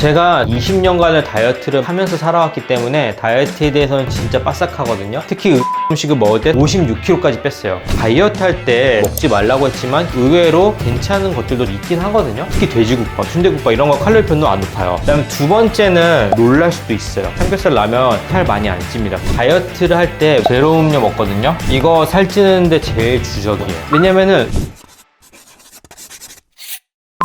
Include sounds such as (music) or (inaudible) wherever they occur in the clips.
제가 20년간을 다이어트를 하면서 살아왔기 때문에 다이어트에 대해서는 진짜 빠삭하거든요. 특히 음식을 먹을 때 56kg까지 뺐어요. 다이어트 할 때 먹지 말라고 했지만 의외로 괜찮은 것들도 있긴 하거든요. 특히 돼지국밥, 순대국밥 이런 거 칼로리 편도 안 높아요. 그 다음에 두 번째는 놀랄 수도 있어요. 삼겹살 라면 살 많이 안 찝니다. 다이어트를 할 때 제로 음료 먹거든요. 이거 살찌는데 제일 주적이에요. 왜냐면은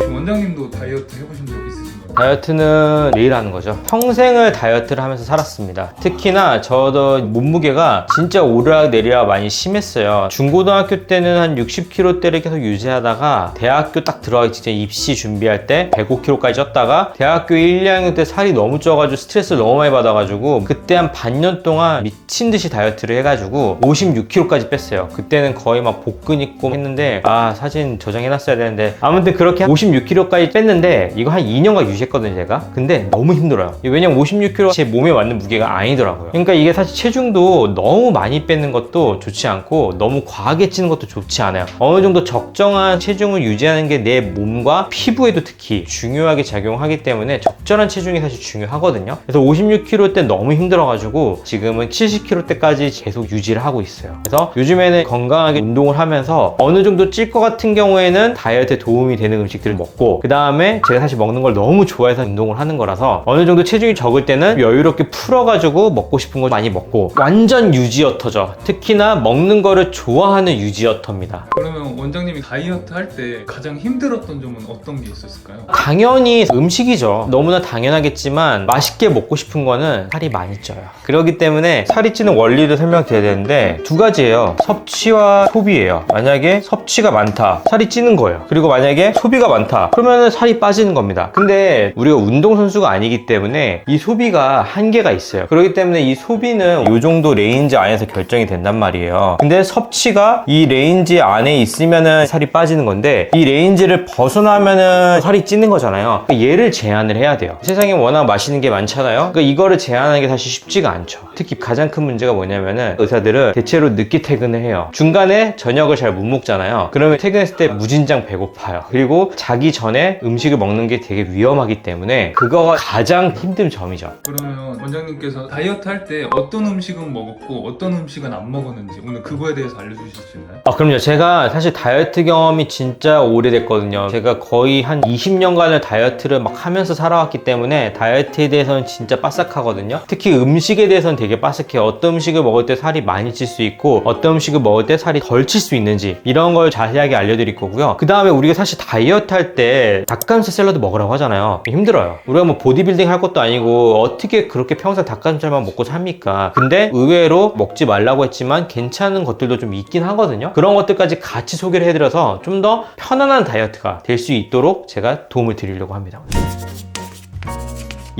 원장님도 다이어트 해보신 적 있으신가요? 다이어트는 매일 하는 거죠. 평생을 다이어트를 하면서 살았습니다. 특히나 저도 몸무게가 진짜 오르락 내리락 많이 심했어요. 중고등학교 때는 한 60kg대를 계속 유지하다가 대학교 딱 들어가기 직전 입시 준비할 때 105kg까지 쪘다가 대학교 1, 2학년 때 살이 너무 쪄가지고 스트레스를 너무 많이 받아가지고 그때 한 반년 동안 미친 듯이 다이어트를 해가지고 56kg까지 뺐어요. 그때는 거의 막 복근 있고 했는데 아 사진 저장해놨어야 되는데 아무튼 그렇게 56kg까지 뺐는데 이거 한 2년간 유지 했거든요 제가. 근데 너무 힘들어요. 왜냐면 56kg 제 몸에 맞는 무게가 아니더라고요. 그러니까 이게 사실 체중도 너무 많이 빼는 것도 좋지 않고 너무 과하게 찌는 것도 좋지 않아요. 어느 정도 적정한 체중을 유지하는 게 내 몸과 피부에도 특히 중요하게 작용하기 때문에 적절한 체중이 사실 중요하거든요. 그래서 56kg 때 너무 힘들어가지고 지금은 70kg 때까지 계속 유지를 하고 있어요. 그래서 요즘에는 건강하게 운동을 하면서 어느 정도 찔 것 같은 경우에는 다이어트에 도움이 되는 음식들을 먹고 그 다음에 제가 사실 먹는 걸 너무 좋아해서 운동을 하는 거라서 어느 정도 체중이 적을 때는 여유롭게 풀어가지고 먹고 싶은 거 많이 먹고 완전 유지어터죠 특히나 먹는 거를 좋아하는 유지어터입니다 그러면 원장님이 다이어트 할 때 가장 힘들었던 점은 어떤 게 있었을까요? 당연히 음식이죠. 너무나 당연하겠지만 맛있게 먹고 싶은 거는 살이 많이 쪄요. 그렇기 때문에 살이 찌는 원리를 설명드려야 되는데 두 가지예요. 섭취와 소비예요. 만약에 섭취가 많다. 살이 찌는 거예요. 그리고 만약에 소비가 많다. 그러면 살이 빠지는 겁니다. 근데 우리가 운동선수가 아니기 때문에 이 소비가 한계가 있어요. 그렇기 때문에 이 소비는 이 정도 레인지 안에서 결정이 된단 말이에요. 근데 섭취가 이 레인지 안에 있으면은 살이 빠지는 건데 이 레인지를 벗어나면은 살이 찌는 거잖아요. 그러니까 얘를 제한을 해야 돼요. 세상에 워낙 맛있는 게 많잖아요. 그러니까 이거를 제한하는 게 사실 쉽지가 않죠. 특히 가장 큰 문제가 뭐냐면은 의사들은 대체로 늦게 퇴근을 해요. 중간에 저녁을 잘 못 먹잖아요. 그러면 퇴근했을 때 무진장 배고파요. 그리고 자기 전에 음식을 먹는 게 되게 위험하 기 때문에 그거가 가장 힘든 점이죠. 그러면 원장님께서 다이어트 할 때 어떤 음식은 먹었고 어떤 음식은 안 먹었는지 오늘 그거에 대해서 알려주실 수 있나요? 아, 그럼요. 제가 사실 다이어트 경험이 진짜 오래됐거든요. 제가 거의 한 20년간을 다이어트를 막 하면서 살아왔기 때문에 다이어트에 대해서는 진짜 빠삭하거든요. 특히 음식에 대해서는 되게 빠삭해요. 어떤 음식을 먹을 때 살이 많이 찔 수 있고 어떤 음식을 먹을 때 살이 덜 찔 수 있는지 이런 걸 자세하게 알려드릴 거고요. 그 다음에 우리가 사실 다이어트 할 때 닭가슴살 샐러드 먹으라고 하잖아요. 힘들어요. 우리가 뭐 보디빌딩 할 것도 아니고 어떻게 그렇게 평생 닭가슴살만 먹고 삽니까? 근데 의외로 먹지 말라고 했지만 괜찮은 것들도 좀 있긴 하거든요. 그런 것들까지 같이 소개를 해드려서 좀 더 편안한 다이어트가 될 수 있도록 제가 도움을 드리려고 합니다.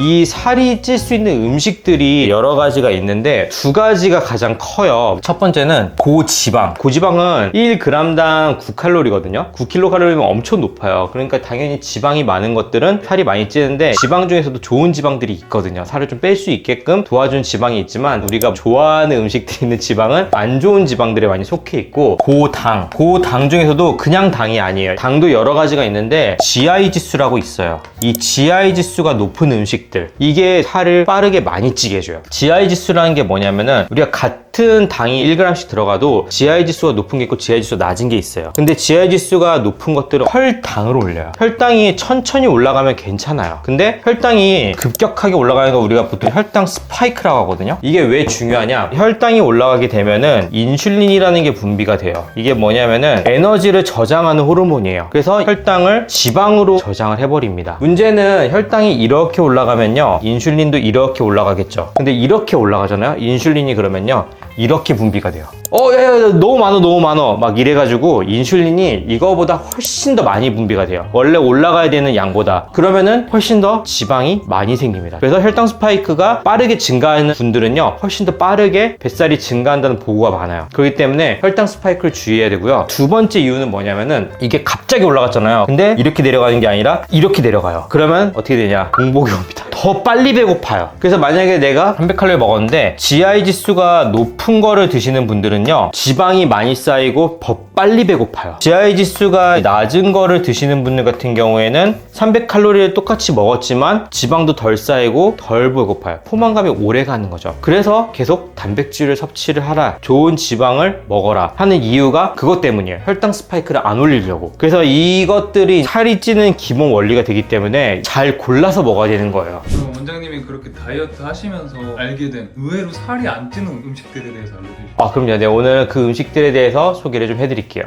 이 살이 찔 수 있는 음식들이 여러 가지가 있는데 두 가지가 가장 커요. 첫 번째는 고지방. 고지방은 1g당 9칼로리거든요. 9kcal면 엄청 높아요. 그러니까 당연히 지방이 많은 것들은 살이 많이 찌는데 지방 중에서도 좋은 지방들이 있거든요. 살을 좀 뺄 수 있게끔 도와준 지방이 있지만 우리가 좋아하는 음식들이 있는 지방은 안 좋은 지방들에 많이 속해 있고 고당. 고당 중에서도 그냥 당이 아니에요. 당도 여러 가지가 있는데 GI 지수라고 있어요. 이 GI 지수가 높은 음식 들 이게 살을 빠르게 많이 찌게 해줘요. GI 지수라는 게 뭐냐면은 우리가 같은 당이 1g씩 들어가도 GI 지수가 높은 게 있고 GI 지수가 낮은 게 있어요. 근데 GI 지수가 높은 것들은 혈당으로 올려요. 혈당이 천천히 올라가면 괜찮아요. 근데 혈당이 급격하게 올라가는 거 우리가 보통 혈당 스파이크라고 하거든요. 이게 왜 중요하냐? 혈당이 올라가게 되면은 인슐린이라는 게 분비가 돼요. 이게 뭐냐면은 에너지를 저장하는 호르몬이에요. 그래서 혈당을 지방으로 저장을 해버립니다. 문제는 혈당이 이렇게 올라가 면요. 인슐린도 이렇게 올라가겠죠. 근데 이렇게 올라가잖아요. 인슐린이 그러면요. 이렇게 분비가 돼요. 어, 야, 야, 야, 너무 많어, 너무 많어. 막 이래가지고 인슐린이 이거보다 훨씬 더 많이 분비가 돼요. 원래 올라가야 되는 양보다. 그러면은 훨씬 더 지방이 많이 생깁니다. 그래서 혈당 스파이크가 빠르게 증가하는 분들은요, 훨씬 더 빠르게 뱃살이 증가한다는 보고가 많아요. 그렇기 때문에 혈당 스파이크를 주의해야 되고요. 두 번째 이유는 뭐냐면은 이게 갑자기 올라갔잖아요. 근데 이렇게 내려가는 게 아니라 이렇게 내려가요. 그러면 어떻게 되냐? 공복이 옵니다. 더 빨리 배고파요. 그래서 만약에 내가 300칼로리 먹었는데 GI 지수가 높은 거를 드시는 분들은요, 지방이 많이 쌓이고 더 빨리 배고파요. GI 지수가 낮은 거를 드시는 분들 같은 경우에는 300칼로리를 똑같이 먹었지만 지방도 덜 쌓이고 덜 배고파요. 포만감이 오래 가는 거죠. 그래서 계속 단백질을 섭취를 하라. 좋은 지방을 먹어라. 하는 이유가 그것 때문이에요. 혈당 스파이크를 안 올리려고. 그래서 이것들이 살이 찌는 기본 원리가 되기 때문에 잘 골라서 먹어야 되는 거예요. 그럼 원장님이 그렇게 다이어트 하시면서 알게 된 의외로 살이 안 찌는 음식들에 대해서 알려주시죠. 아, 그럼요. 네, 오늘 그 음식들에 대해서 소개를 좀 해드릴게요.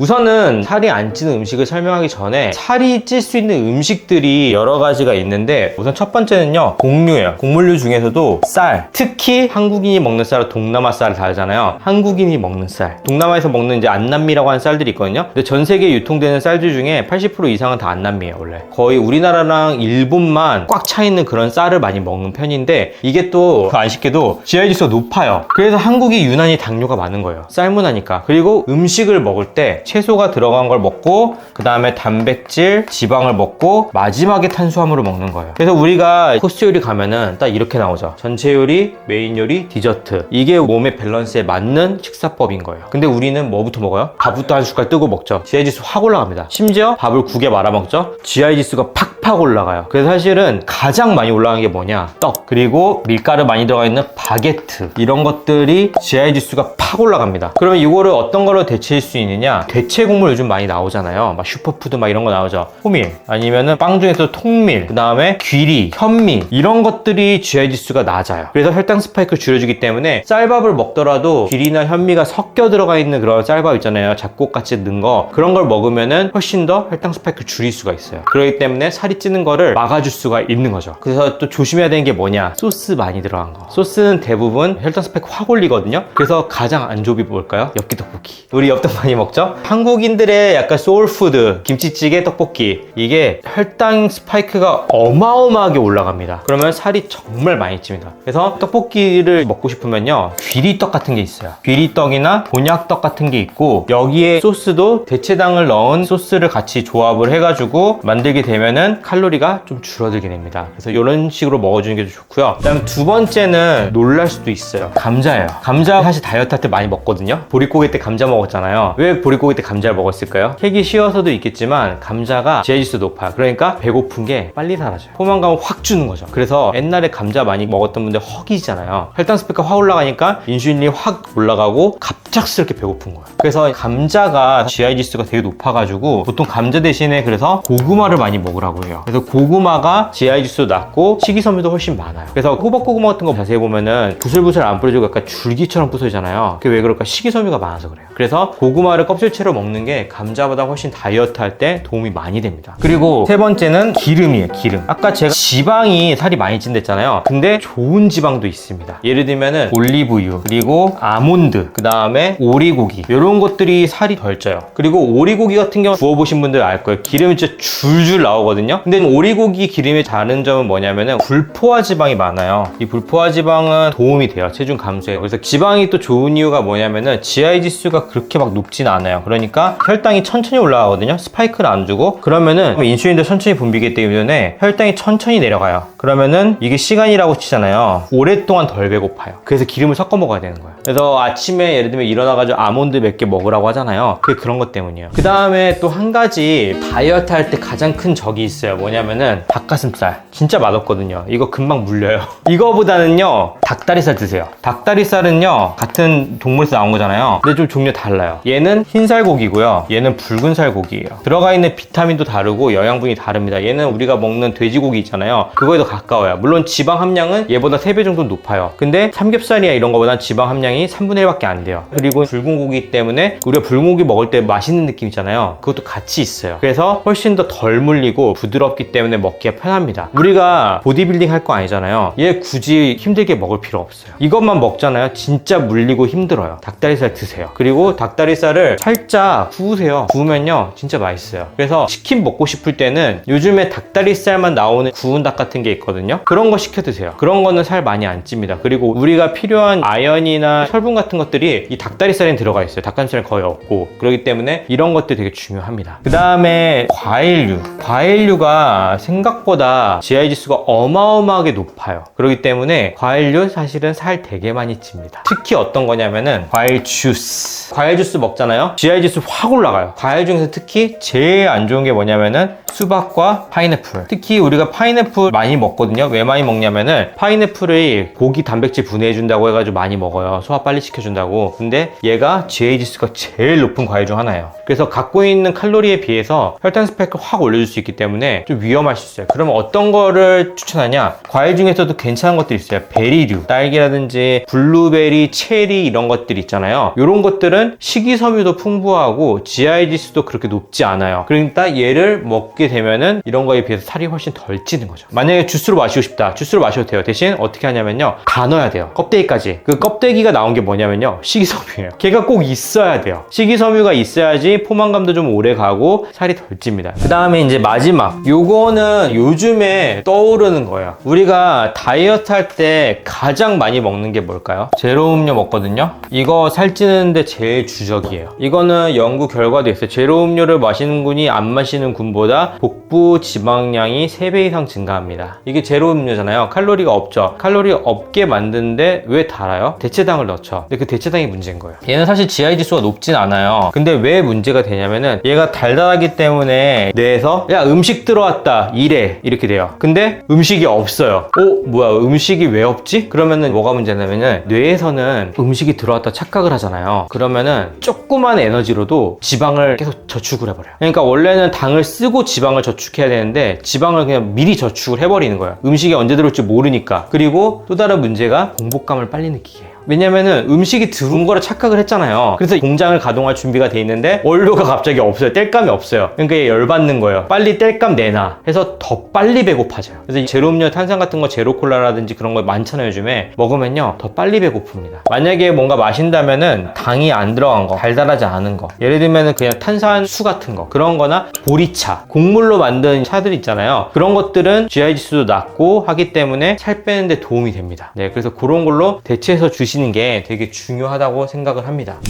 우선은 살이 안 찌는 음식을 설명하기 전에 살이 찔 수 있는 음식들이 여러 가지가 있는데 우선 첫 번째는요 곡류예요. 곡물류 중에서도 쌀 특히 한국인이 먹는 쌀과 동남아 쌀을 다르잖아요. 한국인이 먹는 쌀. 동남아에서 먹는 이제 안남미라고 하는 쌀들이 있거든요. 근데 전 세계에 유통되는 쌀들 중에 80% 이상은 다 안남미예요 원래. 거의 우리나라랑 일본만 꽉 차 있는 그런 쌀을 많이 먹는 편인데 이게 또 아쉽게도 GI 지수가 높아요. 그래서 한국이 유난히 당뇨가 많은 거예요. 쌀 문화니까. 그리고 음식을 먹을 때 채소가 들어간 걸 먹고 그 다음에 단백질, 지방을 먹고 마지막에 탄수화물을 먹는 거예요. 그래서 우리가 코스 요리 가면은 딱 이렇게 나오죠. 전체 요리, 메인 요리, 디저트. 이게 몸의 밸런스에 맞는 식사법인 거예요. 근데 우리는 뭐부터 먹어요? 밥부터 한 숟갈 뜨고 먹죠. GI 지수 확 올라갑니다. 심지어 밥을 국에 말아 먹죠. GI 지수가 팍팍 올라가요. 그래서 사실은 가장 많이 올라가는 게 뭐냐? 떡 그리고 밀가루 많이 들어가 있는 바게트 이런 것들이 GI 지수가 팍 올라갑니다. 그러면 이거를 어떤 걸로 대체할 수 있느냐? 대체 곡물 요즘 많이 나오잖아요. 막 슈퍼푸드 막 이런 거 나오죠. 호밀 아니면은 빵 중에서 통밀, 그 다음에 귀리, 현미 이런 것들이 GI 지수가 낮아요. 그래서 혈당 스파이크를 줄여주기 때문에 쌀밥을 먹더라도 귀리나 현미가 섞여 들어가 있는 그런 쌀밥 있잖아요. 잡곡같이 넣은 거 그런 걸 먹으면은 훨씬 더 혈당 스파이크를 줄일 수가 있어요. 그렇기 때문에 살이 찌는 거를 막아줄 수가 있는 거죠. 그래서 또 조심해야 되는 게 뭐냐? 소스 많이 들어간 거. 소스는 대부분 혈당 스파이크 확 올리거든요. 그래서 가장 안 좋은 게 뭘까요? 엽기 떡볶이. 우리 엽떡 많이 먹죠? 한국인들의 약간 소울푸드, 김치찌개, 떡볶이. 이게 혈당 스파이크가 어마어마하게 올라갑니다. 그러면 살이 정말 많이 찝니다. 그래서 떡볶이를 먹고 싶으면요. 귀리떡 같은 게 있어요. 귀리떡이나 곤약떡 같은 게 있고 여기에 소스도 대체당을 넣은 소스를 같이 조합을 해가지고 만들게 되면은 칼로리가 좀 줄어들게 됩니다. 그래서 이런 식으로 먹어주는 게 좋고요. 그다음 두 번째는 놀랄 수도 있어요. 감자예요. 감자 사실 다이어트 할 때 많이 먹거든요. 보릿고기 때 감자 먹었잖아요. 왜 보릿고 기 때 감자를 먹었을까요? 캐기 쉬워서도 있겠지만 감자가 지지수 높아요. 그러니까 배고픈 게 빨리 사라져요. 포만감을 확 주는 거죠. 그래서 옛날에 감자 많이 먹었던 분들 허기잖아요. 혈당 스펙가 확 올라가니까 인슐린이 확 올라가고 갑작스럽게 배고픈 거예요. 그래서 감자가 GI 지수가 되게 높아가지고 보통 감자 대신에 그래서 고구마를 많이 먹으라고 해요. 그래서 고구마가 GI 지수도 낮고 식이섬유도 훨씬 많아요. 그래서 호박 고구마 같은 거 자세히 보면은 부슬부슬 안 뿌려지고 약간 줄기처럼 부서지잖아요. 그게 왜 그럴까? 식이섬유가 많아서 그래요. 그래서 고구마를 껍질 채로 먹는 게 감자보다 훨씬 다이어트 할 때 도움이 많이 됩니다. 그리고 세 번째는 기름이에요, 기름. 아까 제가 지방이 살이 많이 찐댔잖아요. 근데 좋은 지방도 있습니다. 예를 들면은 올리브유, 그리고 아몬드, 그 다음에 오리고기. 이런 것들이 살이 덜 쪄요. 그리고 오리고기 같은 경우 구워보신 분들 알 거예요. 기름이 진짜 줄줄 나오거든요. 근데 오리고기 기름의 다른 점은 뭐냐면은 불포화 지방이 많아요. 이 불포화 지방은 도움이 돼요. 체중 감소에. 그래서 지방이 또 좋은 이유가 뭐냐면은 GI 지수가 그렇게 막 높진 않아요. 그러니까 혈당이 천천히 올라가거든요. 스파이크를 안 주고 그러면은 인슐린도 천천히 분비기 때문에 혈당이 천천히 내려가요. 그러면은 이게 시간이라고 치잖아요. 오랫동안 덜 배고파요. 그래서 기름을 섞어 먹어야 되는 거예요. 그래서 아침에 예를 들면 일어나가지고 아몬드 몇 개 먹으라고 하잖아요. 그게 그런 것 때문이에요. 그 다음에 또 한 가지 다이어트 할 때 가장 큰 적이 있어요. 뭐냐면은 닭가슴살. 진짜 맛없거든요. 이거 금방 물려요. (laughs) 이거보다는요, 닭다리살 드세요. 닭다리살은요, 같은 동물에서 나온 거잖아요. 근데 좀 종류 달라요. 얘는 흰살 고기고요. 얘는 붉은 살고기예요. 들어가 있는 비타민도 다르고 영양분이 다릅니다. 얘는 우리가 먹는 돼지고기 있잖아요. 그거에 더 가까워요. 물론 지방 함량은 얘보다 3배 정도 높아요. 근데 삼겹살이나 이런 거보다 지방 함량이 3분의 1밖에 안 돼요. 그리고 붉은 고기 때문에 우리가 붉은 고기 먹을 때 맛있는 느낌 있잖아요. 그것도 같이 있어요. 그래서 훨씬 더 덜 물리고 부드럽기 때문에 먹기가 편합니다. 우리가 보디빌딩 할 거 아니잖아요. 얘 굳이 힘들게 먹을 필요 없어요. 이것만 먹잖아요. 진짜 물리고 힘들어요. 닭다리살 드세요. 그리고 닭다리살을 살짝 살짝 구우세요. 구우면요, 진짜 맛있어요. 그래서 치킨 먹고 싶을 때는 요즘에 닭다리살만 나오는 구운 닭 같은 게 있거든요. 그런 거 시켜 드세요. 그런 거는 살 많이 안 찝니다. 그리고 우리가 필요한 아연이나 혈분 같은 것들이 이 닭다리살에 들어가 있어요. 닭가슴살은 거의 없고. 그렇기 때문에 이런 것들이 되게 중요합니다. 그 다음에 과일류. 과일류가 생각보다 GI 지수가 어마어마하게 높아요. 그렇기 때문에 과일류 사실은 살 되게 많이 찝니다. 특히 어떤 거냐면은 과일 주스. 과일 주스 먹잖아요. GI 지수 확 올라가요. 과일 중에서 특히 제일 안 좋은 게 뭐냐면은 수박과 파인애플. 특히 우리가 파인애플 많이 먹거든요. 왜 많이 먹냐면은 파인애플을 고기 단백질 분해해준다고 해가지고 많이 먹어요. 소화 빨리 시켜준다고. 근데 얘가 GI 지수가 제일 높은 과일 중 하나예요. 그래서 갖고 있는 칼로리에 비해서 혈당 스펙을 확 올려줄 수 있기 때문에 좀 위험할 수 있어요. 그러면 어떤 거를 추천하냐? 과일 중에서도 괜찮은 것들이 있어요. 베리류, 딸기라든지 블루베리, 체리 이런 것들 있잖아요. 이런 것들은 식이섬유도 풍부 하고 GI 지수도 그렇게 높지 않아요. 그러니까 얘를 먹게 되면은 이런 거에 비해서 살이 훨씬 덜 찌는 거죠. 만약에 주스로 마시고 싶다. 주스로 마셔도 돼요. 대신 어떻게 하냐면요. 다 넣어야 돼요. 껍데기까지. 그 껍데기가 나온 게 뭐냐면요. 식이섬유예요. 걔가 꼭 있어야 돼요. 식이섬유가 있어야지 포만감도 좀 오래 가고 살이 덜 찝니다. 그 다음에 이제 마지막. 요거는 요즘에 떠오르는 거예요. 우리가 다이어트 할 때 가장 많이 먹는 게 뭘까요? 제로 음료 먹거든요. 이거 살찌는데 제일 주적이에요. 이거는 연구 결과도 있어요. 제로 음료를 마시는 분이 안 마시는 분보다 복부 지방량이 3배 이상 증가합니다. 이게 제로 음료잖아요. 칼로리가 없죠. 칼로리 없게 만드는데 왜 달아요? 대체당을 넣죠. 근데 그 대체당이 문제인 거예요. 얘는 사실 GI 지수가 높진 않아요. 근데 왜 문제가 되냐면은 얘가 달달하기 때문에 뇌에서 야 음식 들어왔다 이래 이렇게 돼요. 근데 음식이 없어요. 어 뭐야 음식이 왜 없지? 그러면은 뭐가 문제냐면은 뇌에서는 음식이 들어왔다 착각을 하잖아요. 그러면은 조그만 에너지 로도 지방을 계속 저축을 해버려요. 그러니까 원래는 당을 쓰고 지방을 저축해야 되는데 지방을 그냥 미리 저축을 해버리는 거예요. 음식이 언제 들어올지 모르니까. 그리고 또 다른 문제가 공복감을 빨리 느끼게 해요. 왜냐면은 음식이 들어온 거를 착각을 했잖아요. 그래서 공장을 가동할 준비가 돼 있는데 원료가 갑자기 없어요. 뗄감이 없어요. 그러니까 얘 열받는 거예요. 빨리 뗄감 내놔. 해서 더 빨리 배고파져요. 그래서 이 제로 음료, 탄산 같은 거 제로 콜라라든지 그런 거 많잖아요. 요즘에 먹으면요 더 빨리 배고픕니다. 만약에 뭔가 마신다면은 당이 안 들어간 거, 달달하지 않은 거. 예를 들면은 그냥 탄산수 같은 거 그런 거나 보리차, 곡물로 만든 차들 있잖아요. 그런 것들은 GI 지수도 낮고 하기 때문에 살 빼는데 도움이 됩니다. 네, 그래서 그런 걸로 대체해서 주시 는 게 되게 중요하다고 생각을 합니다.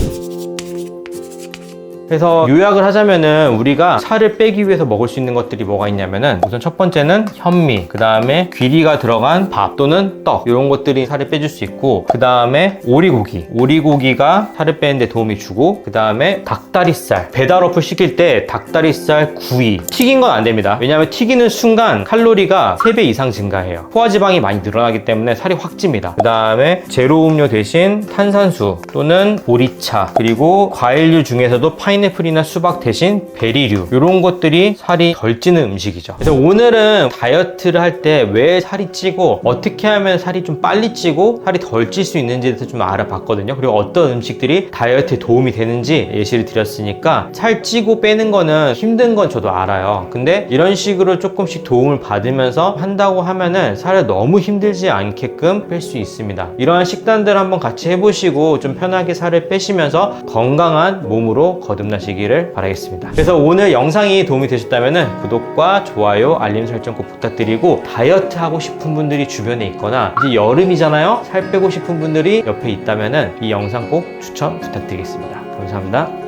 그래서 요약을 하자면은 우리가 살을 빼기 위해서 먹을 수 있는 것들이 뭐가 있냐면은 우선 첫 번째는 현미, 그 다음에 귀리가 들어간 밥 또는 떡 이런 것들이 살을 빼줄 수 있고 그 다음에 오리고기, 오리고기가 살을 빼는데 도움이 주고 그 다음에 닭다리살 배달 어플 시킬 때 닭다리살 구이 튀긴 건 안 됩니다. 왜냐하면 튀기는 순간 칼로리가 3배 이상 증가해요. 포화지방이 많이 늘어나기 때문에 살이 확 찝니다. 그 다음에 제로 음료 대신 탄산수 또는 보리차 그리고 과일류 중에서도 파인 애플이나 수박 대신 베리류 이런 것들이 살이 덜 찌는 음식이죠. 그래서 오늘은 다이어트를 할 때 왜 살이 찌고 어떻게 하면 살이 좀 빨리 찌고 살이 덜 찔 수 있는지에 대해서 좀 알아봤거든요. 그리고 어떤 음식들이 다이어트에 도움이 되는지 예시를 드렸으니까 살 찌고 빼는 거는 힘든 건 저도 알아요. 근데 이런 식으로 조금씩 도움을 받으면서 한다고 하면은 살을 너무 힘들지 않게끔 뺄 수 있습니다. 이러한 식단들 한번 같이 해보시고 좀 편하게 살을 빼시면서 건강한 몸으로 거듭 나시기를 바라겠습니다. 그래서 오늘 영상이 도움이 되셨다면 구독과 좋아요, 알림 설정 꼭 부탁드리고 다이어트 하고 싶은 분들이 주변에 있거나 이제 여름이잖아요. 살 빼고 싶은 분들이 옆에 있다면 이 영상 꼭 추천 부탁드리겠습니다. 감사합니다.